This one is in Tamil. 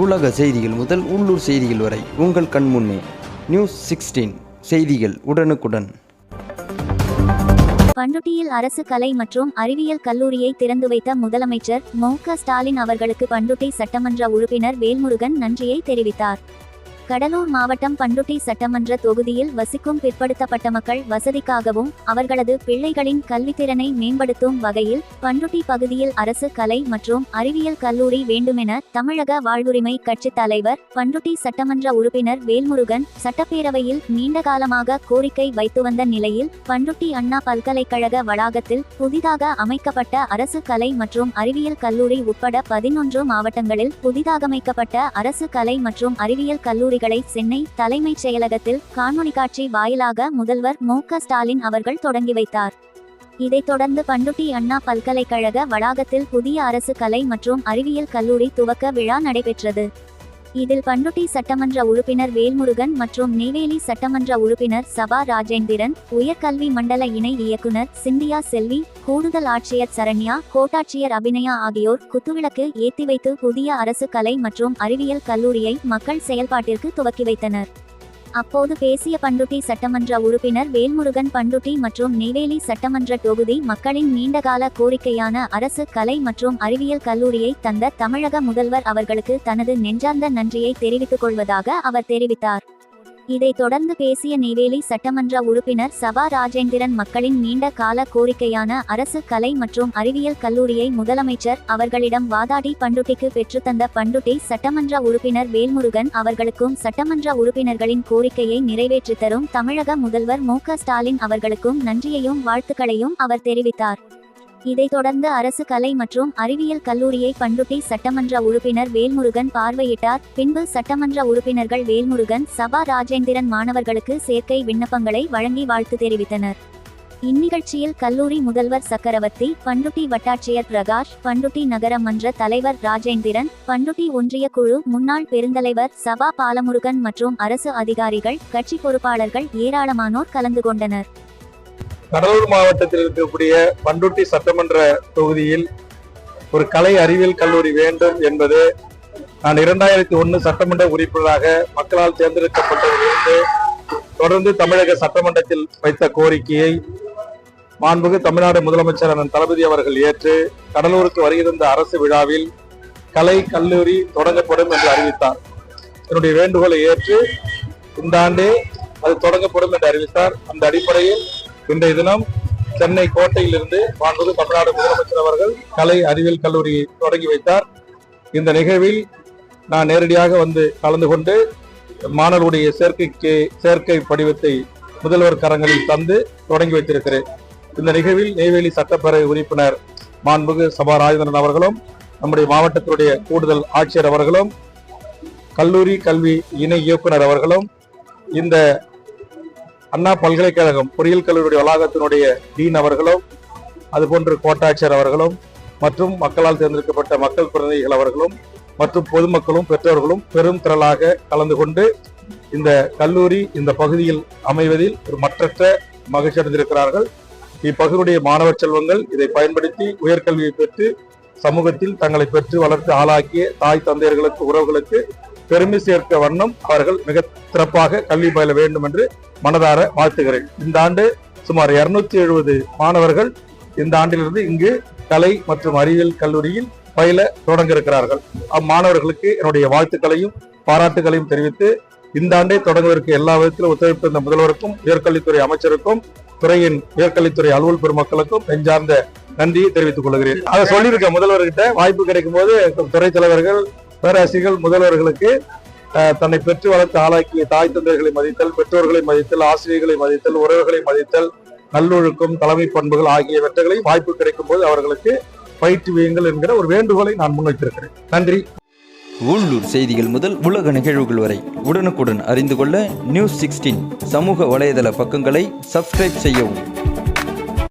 உலக செய்திகள் முதல் உள்ளூர் செய்திகள் வரை உங்கள் கண் முன்னே. நியூஸ் சிக்ஸ்டீன் செய்திகள் உடனுக்குடன். பண்ருட்டியில் அரசு கலை மற்றும் அறிவியல் கல்லூரியை திறந்து வைத்த முதலமைச்சர் மு க ஸ்டாலின் அவர்களுக்கு பண்ருட்டி சட்டமன்ற உறுப்பினர் வேல்முருகன் நன்றியை தெரிவித்தார். கடலூர் மாவட்டம் பண்ருட்டி சட்டமன்ற தொகுதியில் வசிக்கும் பிற்படுத்தப்பட்ட மக்கள் வசதிக்காகவும் அவர்களது பிள்ளைகளின் கல்வித்திறனை மேம்படுத்தும் வகையில் பண்ருட்டி பகுதியில் அரசு கலை மற்றும் அறிவியல் கல்லூரி வேண்டுமென தமிழக வாழ்வுரிமை கட்சித் தலைவர் பண்ருட்டி சட்டமன்ற உறுப்பினர் வேல்முருகன் சட்டப்பேரவையில் நீண்ட காலமாக கோரிக்கை வைத்து வந்த நிலையில் பண்ருட்டி அண்ணா பல்கலைக்கழக வளாகத்தில் புதிதாக அமைக்கப்பட்ட அரசு கலை மற்றும் அறிவியல் கல்லூரி உட்பட பதினொன்று மாவட்டங்களில் புதிதாகமைக்கப்பட்ட அரசு கலை மற்றும் அறிவியல் கல்லூரி கல்லூரிகளை சென்னை தலைமைச் செயலகத்தில் காணொலி காட்சி வாயிலாக முதல்வர் மு ஸ்டாலின் அவர்கள் தொடங்கி வைத்தார். இதைத் தொடர்ந்து பண்டுட்டி அண்ணா பல்கலைக்கழக வளாகத்தில் புதிய அரசு கலை மற்றும் அறிவியல் கல்லூரி துவக்க விழா நடைபெற்றது. இதில் பண்டுட்டி சட்டமன்ற உறுப்பினர் வேல்முருகன் மற்றும் நெய்வேலி சட்டமன்ற உறுப்பினர் சபா ராஜேந்திரன் உயர்கல்வி மண்டல இணை இயக்குனர் சிந்தியா செல்வி கூடுதல் ஆட்சியர் சரண்யா கோட்டாட்சியர் அபிநயா ஆகியோர் குத்துவிளக்கு ஏத்தி வைத்து புதிய அரசு கலை மற்றும் அறிவியல் கல்லூரியை மக்கள் செயல்பாட்டிற்கு துவக்கி வைத்தனர். அப்போது பேசிய பண்ருட்டி சட்டமன்ற உறுப்பினர் வேல்முருகன் பண்ருட்டி மற்றும் நெய்வேலி சட்டமன்ற தொகுதி மக்களின் நீண்டகால கோரிக்கையான அரசு கலை மற்றும் அறிவியல் கல்லூரியை தந்த தமிழக முதல்வர் அவர்களுக்கு தனது நெஞ்சார்ந்த நன்றியை தெரிவித்துக் கொள்வதாக அவர் தெரிவித்தார். இதைத் தொடர்ந்து பேசிய நெய்வேலி சட்டமன்ற உறுப்பினர் சபா ராஜேந்திரன் மக்களின் நீண்ட கால கோரிக்கையான அரசு கலை மற்றும் அறிவியல் கல்லூரியை முதலமைச்சர் அவர்களிடம் வாதாடி பண்டுட்டிக்கு பெற்றுத்தந்த பண்டுட்டி சட்டமன்ற உறுப்பினர் வேல்முருகன் அவர்களுக்கும் சட்டமன்ற உறுப்பினர்களின் கோரிக்கையை நிறைவேற்றித் தரும் தமிழக முதல்வர் மு ஸ்டாலின் அவர்களுக்கும் நன்றியையும் வாழ்த்துக்களையும் அவர் தெரிவித்தார். இதைத் தொடர்ந்து அரசு கலை மற்றும் அறிவியல் கல்லூரியை பண்டுட்டி சட்டமன்ற உறுப்பினர் வேல்முருகன் பார்வையிட்டார். பின்பு சட்டமன்ற உறுப்பினர்கள் வேல்முருகன் சபா ராஜேந்திரன் மாணவர்களுக்கு சேர்க்கை விண்ணப்பங்களை வழங்கி வாழ்த்து தெரிவித்தனர். இந்நிகழ்ச்சியில் கல்லூரி முதல்வர் சக்கரவர்த்தி பண்டுட்டி வட்டாட்சியர் பிரகாஷ் பண்டுட்டி நகர மன்ற தலைவர் ராஜேந்திரன் பண்டுட்டி ஒன்றிய குழு முன்னாள் பெருந்தலைவர் சபா பாலமுருகன் மற்றும் அரசு அதிகாரிகள் கட்சி பொறுப்பாளர்கள் ஏராளமானோர் கலந்து கொண்டனர். கடலூர் மாவட்டத்தில் இருக்கக்கூடிய பண்ருட்டி சட்டமன்ற தொகுதியில் ஒரு கலை அறிவியல் கல்லூரி வேண்டும் என்பது நான் இரண்டாயிரத்தி ஒன்று சட்டமன்ற உறுப்பினராக மக்களால் தேர்ந்தெடுக்கப்பட்டதிலிருந்து தொடர்ந்து தமிழக சட்டமன்றத்தில் வைத்த கோரிக்கையை மாண்புகு தமிழ்நாடு முதலமைச்சர் அண்ணன் தளபதி அவர்கள் ஏற்று கடலூருக்கு வருகின்ற அரசு விழாவில் கலை கல்லூரி தொடங்கப்படும் என்று அறிவித்தார். என்னுடைய வேண்டுகோளை ஏற்று இந்த ஆண்டே அது தொடங்கப்படும் என்று அறிவித்தார். அந்த அடிப்படையில் இன்றைய தினம் சென்னை கோட்டையிலிருந்து மாண்புகு தமிழ்நாடு முதலமைச்சர் அவர்கள் கலை அறிவியல் கல்லூரி தொடங்கி வைத்தார். இந்த நிகழ்வில் நான் நேரடியாக வந்து கலந்து கொண்டு மாணவருடைய சேர்க்கைக்கு சேர்க்கை படிவத்தை முதல்வர் கரங்களில் தந்து தொடங்கி வைத்திருக்கிறேன். இந்த நிகழ்வில் நெய்வேலி சட்டப்பேரவை உறுப்பினர் மாண்புகு சபா ராஜேந்திரன் அவர்களும் நம்முடைய மாவட்டத்தினுடைய கூடுதல் ஆட்சியர் அவர்களும் கல்லூரி கல்வி இணை இயக்குனர் அவர்களும் இந்த அண்ணா பல்கலைக்கழகம் பொறியியல் கல்லூரி வளாகத்தினுடைய டீன் அவர்களும் அதுபோன்று கோட்டாட்சியர் அவர்களும் மற்றும் மக்களால் தேர்ந்தெடுக்கப்பட்ட மக்கள் பிரதிநிதிகள் அவர்களும் மற்றும் பொதுமக்களும் பெற்றோர்களும் பெரும் திரளாக கலந்து கொண்டு இந்த கல்லூரி இந்த பகுதியில் அமைவதில் ஒரு மற்றற்ற மகிழ்ச்சி அடைந்திருக்கிறார்கள். இப்பகுதியுடைய மாணவர் செல்வங்கள் இதை பயன்படுத்தி உயர்கல்வியை பெற்று சமூகத்தில் தங்களை பெற்று வளர்த்து ஆளாக்கிய தாய் தந்தையர்களுக்கு உறவுகளுக்கு பெருமை சேர்க்க வண்ணம் அவர்கள் மிக சிறப்பாக கல்வி பயில வேண்டும் என்று மனதார வாழ்த்துகிறேன். இந்த ஆண்டு சுமார் இருநூத்தி எழுபது மாணவர்கள் இந்த ஆண்டிலிருந்து இங்கு கலை மற்றும் அறிவியல் கல்லூரியில் பயில தொடங்க இருக்கிறார்கள் அம்மாணவர்களுக்கு என்னுடைய வாழ்த்துக்களையும் பாராட்டுகளையும் தெரிவித்து இந்த ஆண்டே தொடங்குவதற்கு எல்லா விதத்திலும் ஒத்துழைப்பு இந்த முதல்வருக்கும் உயர்கல்வித்துறை அமைச்சருக்கும் துறையின் உயர்கல்வித்துறை அலுவல் பெருமக்களுக்கும் நெஞ்சார்ந்த நன்றியை தெரிவித்துக் கொள்கிறேன். அதை சொல்லியிருக்க முதல்வர்கிட்ட வாய்ப்பு கிடைக்கும் போது துறை தலைவர்கள் பேராசிரியர்கள் முதல்வர்களுக்கு தன்னை பெற்று வளர்த்து ஆளாக்கிய தாய் தந்தைகளை மதித்தல் பெற்றோர்களை மதித்தல் ஆசிரியர்களை மதித்தல் உறவுகளை மதித்தல் நல்லொழுக்கம் தலைமை பண்புகள் ஆகியவற்றை வாய்ப்பு கிடைக்கும் போது அவர்களுக்கு பயிற்றுவியுங்கள் என்கிற ஒரு வேண்டுகோளை நான் முன்வைத்திருக்கிறேன். நன்றி. உள்ளூர் செய்திகள் முதல் உலக நிகழ்வுகள் வரை உடனுக்குடன் அறிந்து கொள்ள நியூஸ் சிக்ஸ்டீன் சமூக வலைதள பக்கங்களை சப்ஸ்கிரைப் செய்யவும்.